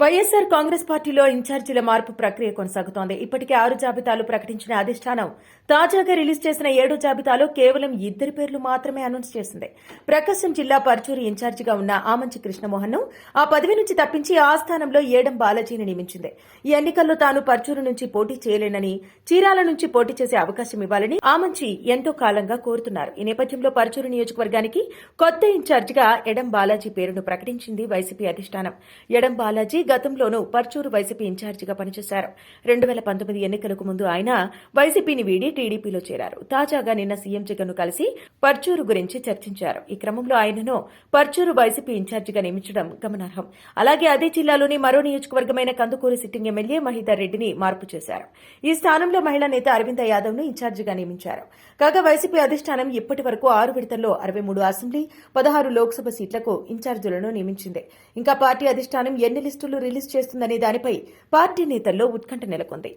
వైఎస్సార్ కాంగ్రెస్ పార్టీలో ఇన్ఛార్జీల మార్పు ప్రక్రియ కొనసాగుతోంది. ఇప్పటికే ఆరు జాబితాలు ప్రకటించిన అధిష్టానం తాజాగా రిలీజ్ చేసిన ఏడో జాబితాలో కేవలం ఇద్దరి పేర్లు మాత్రమే అనౌన్స్ చేసింది. ప్రకాశం జిల్లా పర్చూరు ఇన్ఛార్జిగా ఉన్న ఆమంచి కృష్ణమోహన్ను ఆ పదవి నుంచి తప్పించి ఆ స్థానంలో ఏడం బాలాజీని నియమించింది. ఈ ఎన్నికల్లో తాను పర్చూరు నుంచి పోటీ చేయలేనని చీరాల నుంచి పోటీ చేసే అవకాశం ఇవ్వాలని ఆమంచి ఎంతో కాలంగా కోరుతున్నారు. ఈ నేపథ్యంలో పర్చూరు నియోజకవర్గానికి కొత్త ఇన్ఛార్జిగా ఎడం బాలాజీ పేరును ప్రకటించింది వైసీపీ అధిష్టానం. ఎడం బాలాజీ గతంలోనూ పర్చూరు వైసీపీ ఇన్ఛార్జిగా పనిచేశారు. రెండు వేల పంతొమ్మిది ఎన్నికలకు ముందు ఆయన వైసీపీని వీడి టీడీపీలో చేరారు. తాజాగా నిన్న సీఎం జగన్ కలిసి పర్చూరు గురించి చర్చించారు. ఈ క్రమంలో ఆయనను పర్చూరు వైసీపీ ఇన్ఛార్జిగా నియమించడం గమనార్హం. అలాగే అదే జిల్లాలోని మరో నియోజకవర్గమైన కందుకూరు సిట్టింగ్ ఎమ్మెల్యే మహిదర్ రెడ్డిని మార్పు చేశారు. ఈ స్థానంలో మహిళా నేత అరవింద యాదవ్ను ఇన్ఛార్జిగా నియమించారు. కాగా వైసీపీ అధిష్టానం ఇప్పటి వరకు ఆరు విడతల్లో అరవై మూడు అసెంబ్లీ పదహారు లోక్సభ సీట్లకు ఇన్ఛార్జీలను నియమించింది. ఇంకా పార్టీ అధిష్టానం ఎన్ని లిస్టులు రిలీజ్ చేస్తుందనే దానిపై పార్టీ నేతల్లో ఉత్కంఠ నెలకొంది.